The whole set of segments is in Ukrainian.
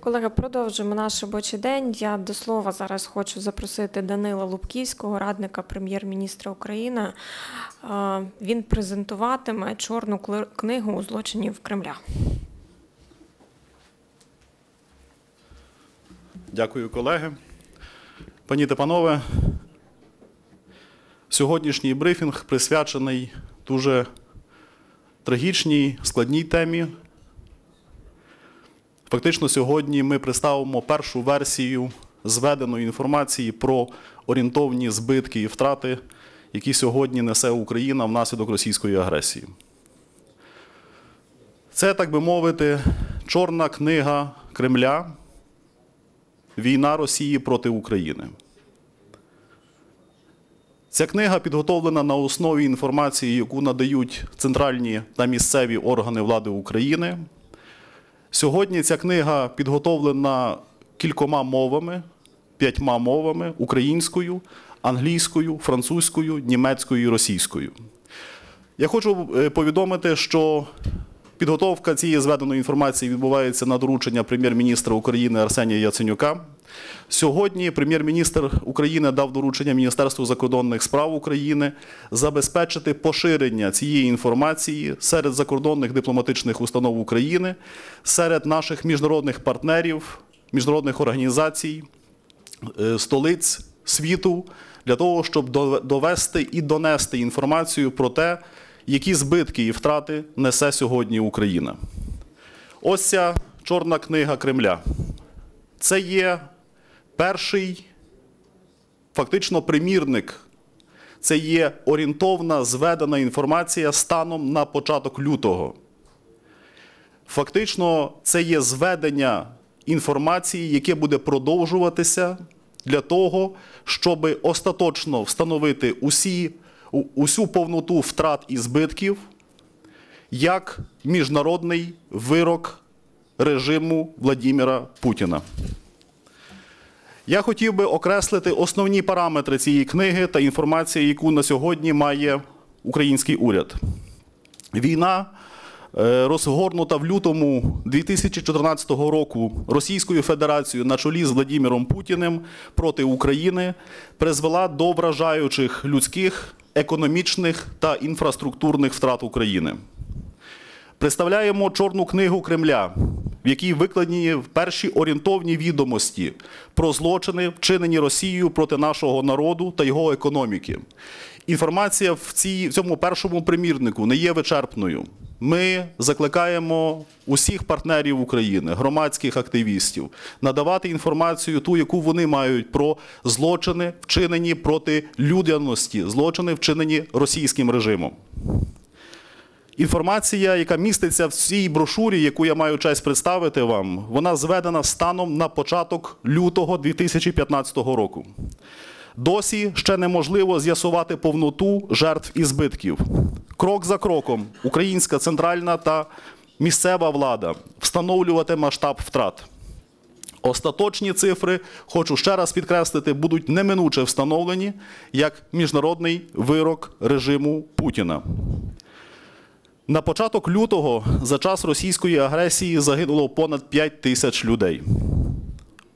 Колеги, продовжуємо наш робочий день. Я до слова зараз хочу запросити Данила Лубківського, радника прем'єр-міністра України. Він презентуватиме чорну книгу злочинів Кремля. Дякую, колеги. Пані та панове, сьогоднішній брифінг присвячений дуже трагічній, складній темі. Фактично, сьогодні ми представимо першу версію зведеної інформації про орієнтовні збитки і втрати, які сьогодні несе Україна внаслідок російської агресії. Це, так би мовити, чорна книга Кремля. Війна Росії проти України. Ця книга підготовлена на основі інформації, яку надають центральні та місцеві органи влади України. Сьогодні ця книга підготовлена кількома мовами, п'ятьма мовами: українською, англійською, французькою, німецькою і російською. Я хочу е, повідомити, що підготовка цієї зведеної інформації відбувається на доручення прем'єр-міністра України Арсенія Яценюка. Сьогодні прем'єр-міністр України дав доручення Міністерству закордонних справ України забезпечити поширення цієї інформації серед закордонних дипломатичних установ України, серед наших міжнародних партнерів, міжнародних організацій, е, столиць світу для того, щоб довести і донести інформацію про те, які збитки і втрати несе сьогодні Україна. Ось ця чорна книга Кремля. Це є перший фактично примірник. Це є орієнтовна зведена інформація станом на початок лютого. Фактично, це є зведення інформації, яке буде продовжуватися для того, щоб остаточно встановити усі, усю повноту втрат і збитків як міжнародний вирок режиму Владіміра Путіна. Я хотів би окреслити основні параметри цієї книги та інформації, яку на сьогодні має український уряд. Війна, е, розгорнута в лютому 2014 року Російською Федерацією на чолі з Владимиром Путіним проти України, призвела до вражаючих людських, економічних та інфраструктурних втрат України. Представляємо чорну книгу Кремля, в якій викладені перші орієнтовні відомості про злочини, вчинені Росією проти нашого народу та його економіки. Інформація в, в цьому першому примірнику не є вичерпною. Ми закликаємо усіх партнерів України, громадських активістів, надавати інформацію, ту, яку вони мають про злочини, вчинені проти людяності, злочини, вчинені російським режимом. Інформація, яка міститься в цій брошурі, яку я маю честь представити вам, вона зведена станом на початок лютого 2015 року. Досі ще неможливо з'ясувати повноту жертв і збитків. Крок за кроком українська центральна та місцева влада встановлювати масштаб втрат. Остаточні цифри, хочу ще раз підкреслити, будуть неминуче встановлені як міжнародний вирок режиму Путіна. На початок лютого за час російської агресії загинуло понад 5 тисяч людей.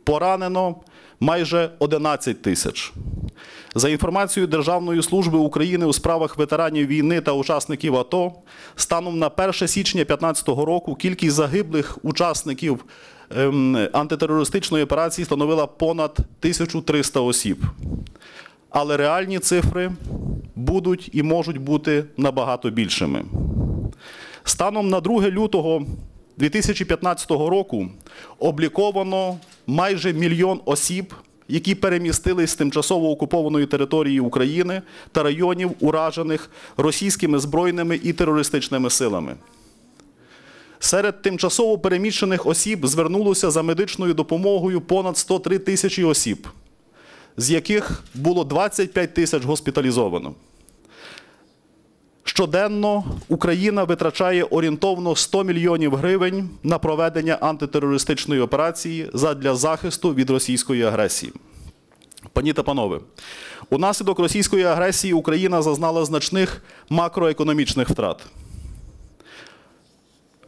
Поранено майже 11 тисяч. За інформацією Державної служби України у справах ветеранів війни та учасників АТО, станом на 1 січня 2015 року кількість загиблих учасників ем, антитерористичної операції становила понад 1300 осіб. Але реальні цифри будуть і можуть бути набагато більшими. Станом на 2 лютого 2015 року обліковано майже мільйон осіб, які перемістились з тимчасово окупованої території України та районів, уражених російськими збройними і терористичними силами. Серед тимчасово переміщених осіб звернулося за медичною допомогою понад 103 тисячі осіб, з яких було 25 тисяч госпіталізовано. Щоденно Україна витрачає орієнтовно 100 мільйонів гривень на проведення антитерористичної операції задля захисту від російської агресії. Пані та панове, унаслідок російської агресії Україна зазнала значних макроекономічних втрат.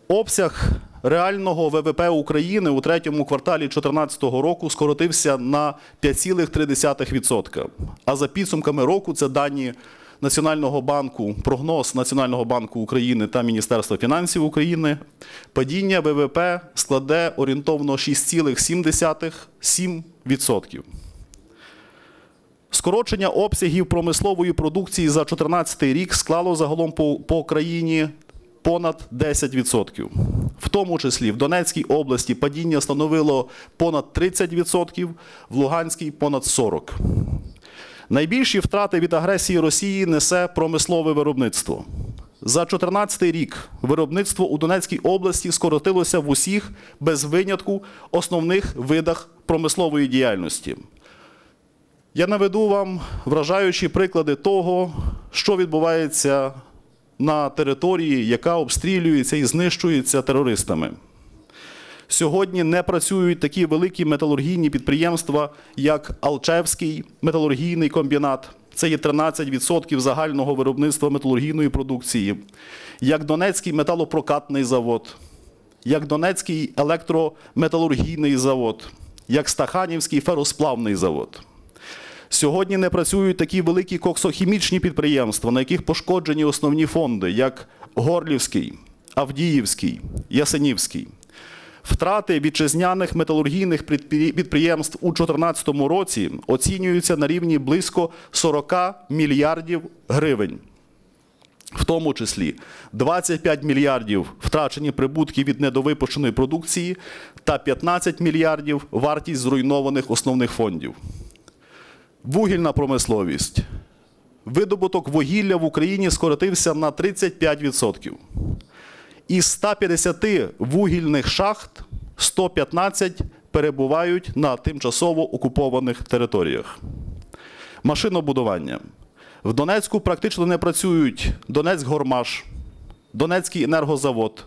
Обсяг реального ВВП України у третьому кварталі 2014 року скоротився на 5,3%. А за підсумками року це дані Національного банку, прогноз Національного банку України та Міністерства фінансів України. Падіння ВВП складе орієнтовно 6,7%. Скорочення обсягів промислової продукції за 2014 рік склало загалом по, по країні понад 10%. В тому числі в Донецькій області падіння становило понад 30%, в Луганській понад 40%. Найбільші втрати від агресії Росії несе промислове виробництво. За 2014 рік виробництво у Донецькій області скоротилося в усіх без винятку основних видах промислової діяльності. Я наведу вам вражаючі приклади того, що відбувається на території, яка обстрілюється і знищується терористами. Сьогодні не працюють такі великі металургійні підприємства, як Алчевський металургійний комбінат. Це є 13% загального виробництва металургійної продукції, як Донецький металопрокатний завод, як Донецький електрометалургійний завод, як Стаханівський феросплавний завод. Сьогодні не працюють такі великі коксохімічні підприємства, на яких пошкоджені основні фонди, як Горлівський, Авдіївський, Ясенівський. Втрати вітчизняних металургійних підприємств у 2014 році оцінюються на рівні близько 40 мільярдів гривень. В тому числі 25 мільярдів втрачені прибутки від недовипущеної продукції та 15 мільярдів вартість зруйнованих основних фондів. Вугільна промисловість. Видобуток вугілля в Україні скоротився на 35%. Із 150 вугільних шахт 115 перебувають на тимчасово окупованих територіях. Машинобудування. В Донецьку практично не працюють Донецьк-Гормаш, Донецький енергозавод,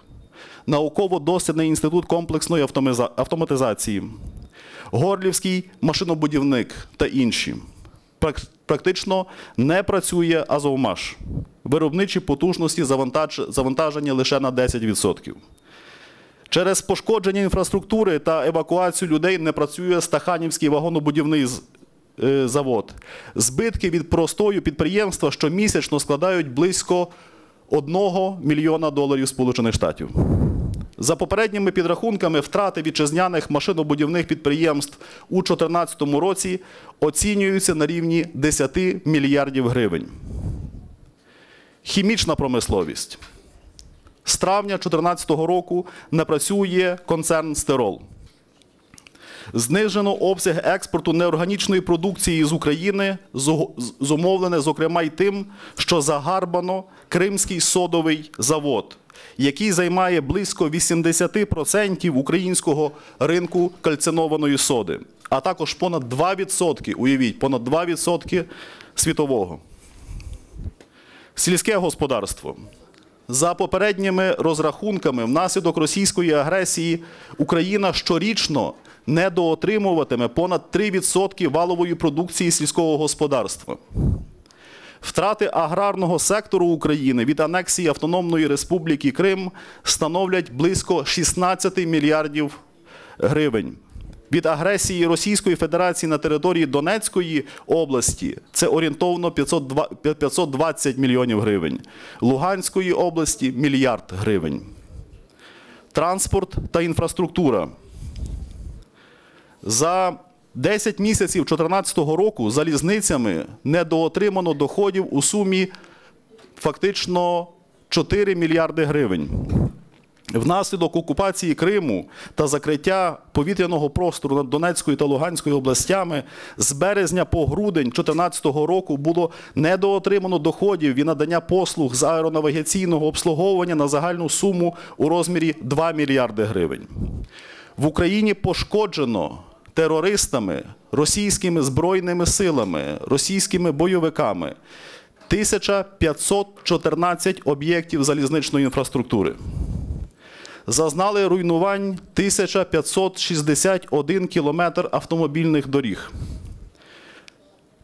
науково-дослідний інститут комплексної автоматизації, Горлівський машинобудівник та інші. Практично не працює Азовмаш. Виробничі потужності завантаж- завантажені лише на 10%. Через пошкодження інфраструктури та евакуацію людей не працює Стаханівський вагонобудівний е, завод. Збитки від простою підприємства щомісячно складають близько 1 мільйона доларів Сполучених Штатів. За попередніми підрахунками, втрати вітчизняних машинобудівних підприємств у 2014 році оцінюються на рівні 10 мільярдів гривень. Хімічна промисловість. З травня 2014 року не працює концерн Стерол. Знижено обсяг експорту неорганічної продукції з України, зумовлене, зокрема, й тим, що загарбано Кримський содовий завод, який займає близько 80% українського ринку кальцинованої соди, а також понад 2%, уявіть, понад 2% світового. Сільське господарство. За попередніми розрахунками, внаслідок російської агресії Україна щорічно недоотримуватиме понад 3% валової продукції сільського господарства. Втрати аграрного сектору України від анексії Автономної Республіки Крим становлять близько 16 мільярдів гривень. Від агресії Російської Федерації на території Донецької області це орієнтовно 520 мільйонів гривень. Луганської області мільярд гривень. Транспорт та інфраструктура. За 10 місяців 2014 року залізницями недоотримано доходів у сумі фактично 4 мільярди гривень. Внаслідок окупації Криму та закриття повітряного простору над Донецькою та Луганською областями з березня по грудень 2014 року було недоотримано доходів від надання послуг з аеронавігаційного обслуговування на загальну суму у розмірі 2 мільярди гривень. В Україні пошкоджено терористами, російськими збройними силами, російськими бойовиками 1514 об'єктів залізничної інфраструктури зазнали руйнувань 1561 кілометр автомобільних доріг,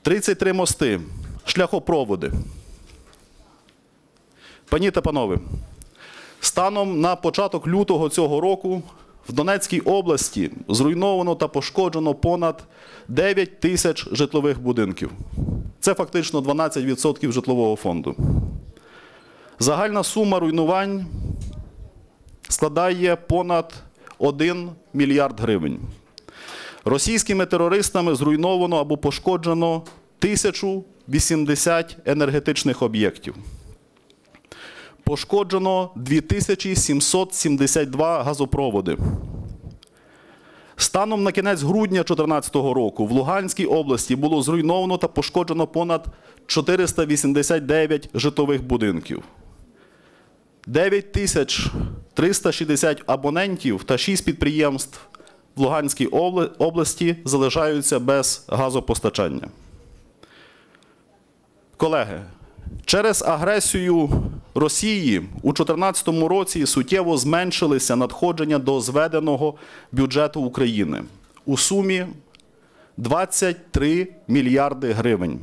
33 мости, шляхопроводи. Пані та панове, Станом на початок лютого цього року в Донецькій області зруйновано та пошкоджено понад 9 тисяч житлових будинків. Це фактично 12% житлового фонду. Загальна сума руйнувань складає понад 1 мільярд гривень. Російськими терористами зруйновано або пошкоджено 1080 енергетичних об'єктів. Пошкоджено 2772 газопроводи. Станом на кінець грудня 2014 року в Луганській області було зруйновано та пошкоджено понад 489 житлових будинків. 9360 абонентів та 6 підприємств в Луганській області залишаються без газопостачання. Колеги, через агресію Росії у 2014 році суттєво зменшилися надходження до зведеного бюджету України у сумі 23 мільярди гривень,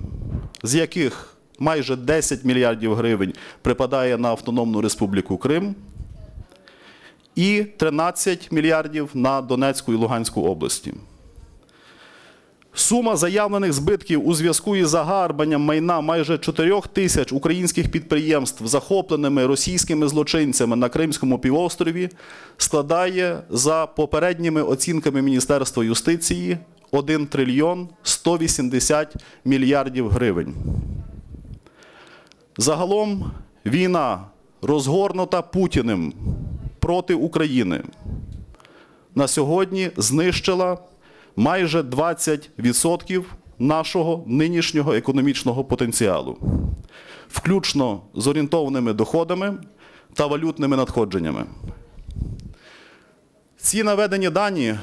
з яких майже 10 мільярдів гривень припадає на Автономну Республіку Крим і 13 мільярдів на Донецьку і Луганську області. Сума заявлених збитків у зв'язку із загарбанням майна майже 4 тисяч українських підприємств, захопленими російськими злочинцями на Кримському півострові, складає за попередніми оцінками Міністерства юстиції 1 трильйон 180 мільярдів гривень. Загалом війна, розгорнута Путіним проти України, на сьогодні знищила майже 20% нашого нинішнього економічного потенціалу, включно з орієнтовними доходами та валютними надходженнями. Ці наведені дані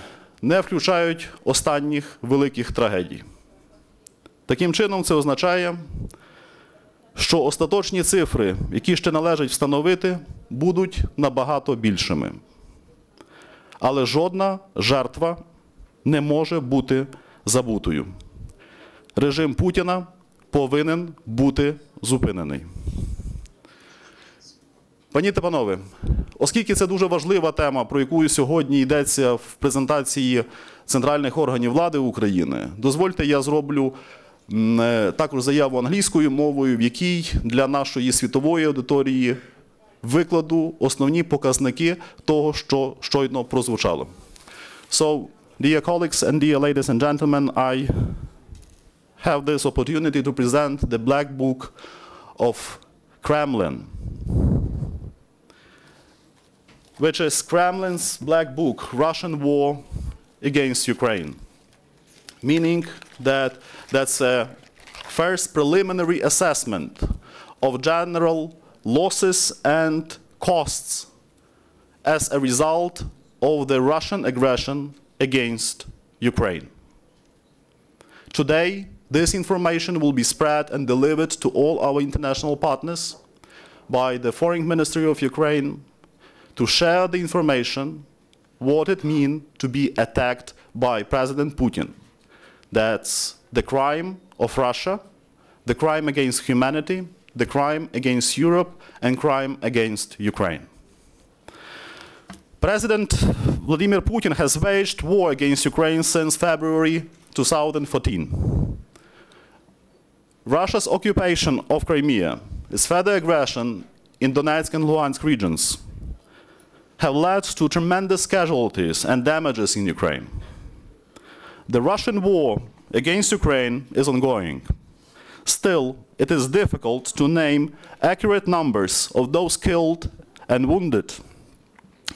не включають останніх великих трагедій. Таким чином, це означає, що остаточні цифри, які ще належить встановити, будуть набагато більшими. Але жодна жертва не може бути забутою. Режим Путіна повинен бути зупинений. Пані та панове, оскільки це дуже важлива тема, про яку сьогодні йдеться в презентації центральних органів влади України, дозвольте, я зроблю також заяву англійською мовою, в якій для нашої світової аудиторії викладу основні показники того, що щойно прозвучало. So, dear colleagues and dear ladies and gentlemen, I have this opportunity to present the Black Book of Kremlin, which is Kremlin's Black Book, Russian War Against Ukraine. Meaning that that's a first preliminary assessment of general losses and costs as a result of the Russian aggression against Ukraine. Today, this information will be spread and delivered to all our international partners by the Foreign Ministry of Ukraine to share the information what it means to be attacked by President Putin. That's the crime of Russia, the crime against humanity, the crime against Europe, and crime against Ukraine. President Vladimir Putin has waged war against Ukraine since February 2014. Russia's occupation of Crimea, its further aggression in Donetsk and Luhansk regions, have led to tremendous casualties and damages in Ukraine. The Russian war against Ukraine is ongoing. Still, it is difficult to name accurate numbers of those killed and wounded.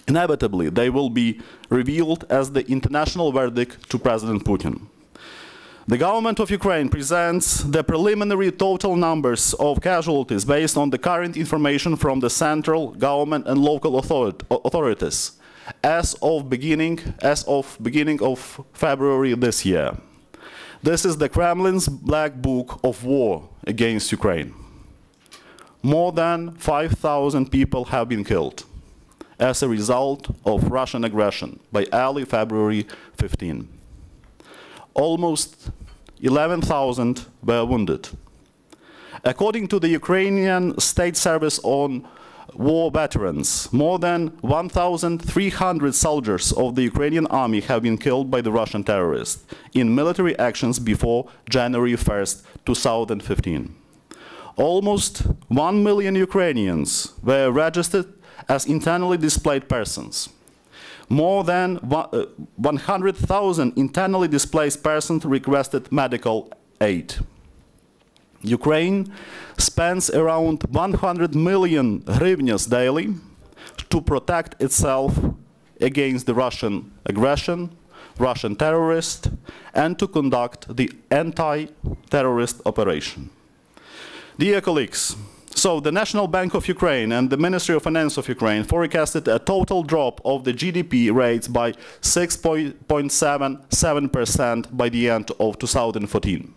Inevitably, they will be revealed as the international verdict to President Putin. The government of Ukraine presents the preliminary total numbers of casualties based on the current information from the central government and local authorities as of beginning as of beginning of February this year. This is the Kremlin's black book of war against Ukraine. More than 5,000 people have been killed as a result of Russian aggression by early February 15 almost 11,000 were wounded. According to the Ukrainian State Service on war veterans. More than 1,300 soldiers of the Ukrainian army have been killed by the Russian terrorists in military actions before January 1st, 2015. Almost 1 million Ukrainians were registered as internally displaced persons. More than uh, 100,000 internally displaced persons requested medical aid. Ukraine spends around 100 million hryvnias daily to protect itself against the Russian aggression, Russian terrorists, and to conduct the anti-terrorist operation. Dear colleagues, so the National Bank of Ukraine and the Ministry of Finance of Ukraine forecasted a total drop of the GDP rates by 6.77% by the end of 2014.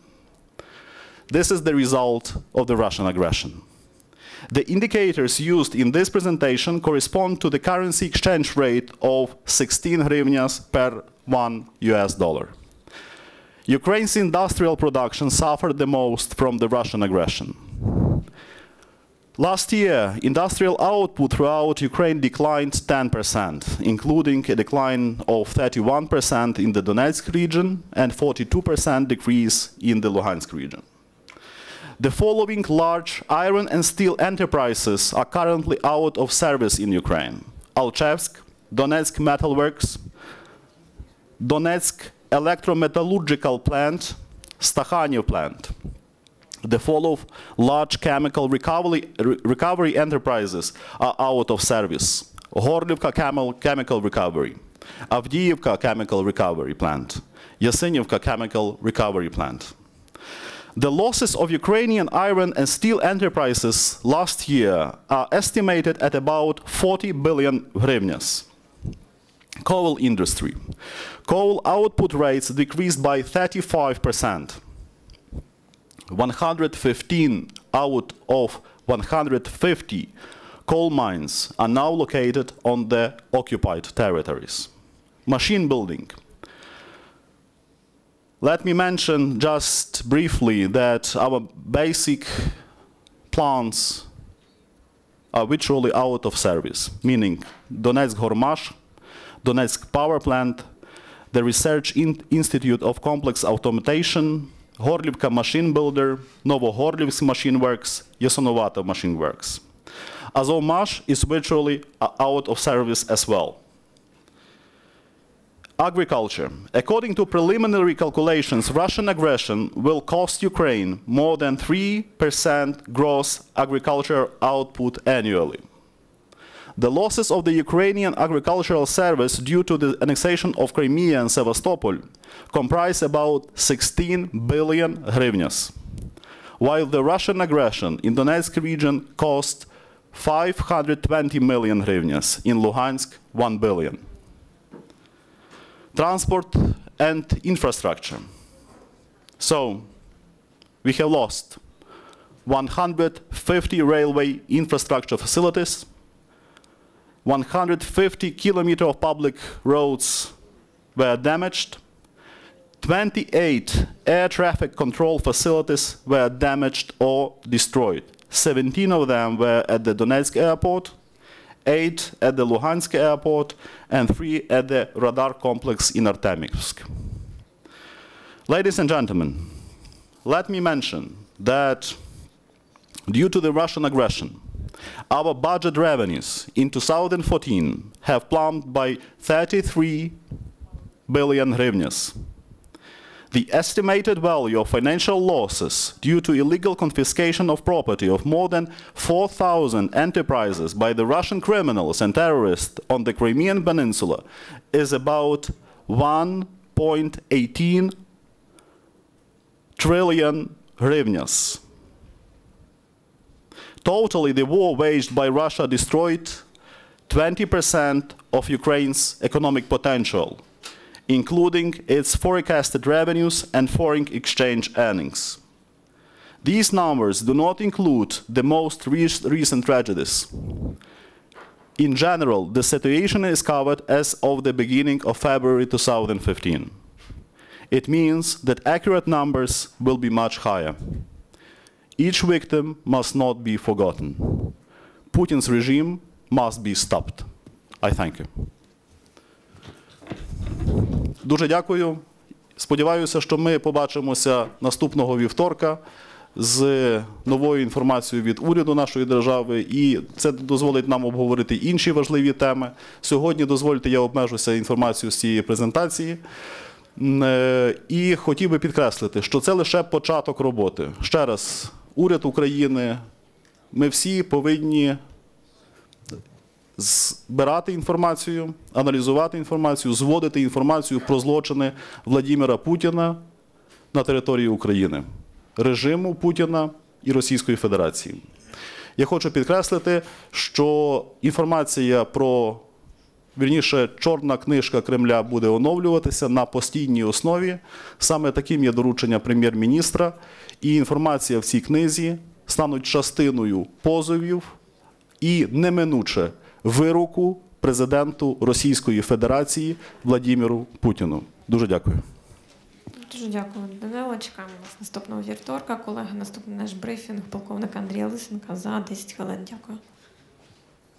This is the result of the Russian aggression. The indicators used in this presentation correspond to the currency exchange rate of 16 hryvnias per one US dollar. Ukraine's industrial production suffered the most from the Russian aggression. Last year, industrial output throughout Ukraine declined 10%, including a decline of 31% in the Donetsk region and 42% decrease in the Luhansk region. The following large iron and steel enterprises are currently out of service in Ukraine. Alchevsk, Donetsk Metalworks, Donetsk Electrometallurgical Plant, Stakhanov Plant. The follow large chemical recovery, re- recovery enterprises are out of service. Horlivka Chemical Recovery, Avdiivka Chemical Recovery Plant, Yasinivka Chemical Recovery Plant. The losses of Ukrainian iron and steel enterprises last year are estimated at about 40 billion hryvnias. Coal industry. Coal output rates decreased by 35%. 115 out of 150 coal mines are now located on the occupied territories. Machine building. Let me mention just briefly that our basic plants are virtually out of service, meaning Donetsk Hormash, Donetsk Power Plant, the Research In- Institute of Complex Automation, Horlivka Machine Builder, Novohorlivsk Machine Works, Yasonovato Machine Works. Azovmash is virtually uh, out of service as well. Agriculture. According to preliminary calculations, Russian aggression will cost Ukraine more than 3% gross agriculture output annually. The losses of the Ukrainian agricultural service due to the annexation of Crimea and Sevastopol comprise about 16 billion hryvnias, while the Russian aggression in Donetsk region cost 520 million hryvnias, in Luhansk 1 billion transport and infrastructure. So, we have lost 150 railway infrastructure facilities, 150 kilometers of public roads were damaged, 28 air traffic control facilities were damaged or destroyed. 17 of them were at the Donetsk airport, eight at the Luhansk airport, and three at the radar complex in Artemivsk. Ladies and gentlemen, let me mention that due to the Russian aggression, our budget revenues in 2014 have plumped by 33 billion hryvnias. The estimated value of financial losses due to illegal confiscation of property of more than 4,000 enterprises by the Russian criminals and terrorists on the Crimean Peninsula is about 1.18 trillion hryvnias. Totally, the war waged by Russia destroyed 20% of Ukraine's economic potential including its forecasted revenues and foreign exchange earnings. These numbers do not include the most re- recent tragedies. In general, the situation is covered as of the beginning of February 2015. It means that accurate numbers will be much higher. Each victim must not be forgotten. Putin's regime must be stopped. I thank you. Дуже дякую. Сподіваюся, що ми побачимося наступного вівторка з новою інформацією від уряду нашої держави, і це дозволить нам обговорити інші важливі теми. Сьогодні дозвольте, я обмежуся інформацією з цієї презентації. Е, І хотів би підкреслити, що це лише початок роботи. Ще раз, уряд України, ми всі повинні збирати інформацію, аналізувати інформацію, зводити інформацію про злочини Владимира Путіна на території України, режиму Путіна і Російської Федерації. Я хочу підкреслити, що інформація про вірніше, чорна книжка Кремля буде оновлюватися на постійній основі. Саме таким є доручення прем'єр-міністра, і інформація в цій книзі стануть частиною позовів і неминуче вироку президенту Російської Федерації Владимиру Путіну. Дуже дякую. Дуже дякую, Данило. Чекаємо вас наступного вівторка. Колеги, наступний наш брифінг полковника Андрія Лисенка за 10 хвилин. Дякую.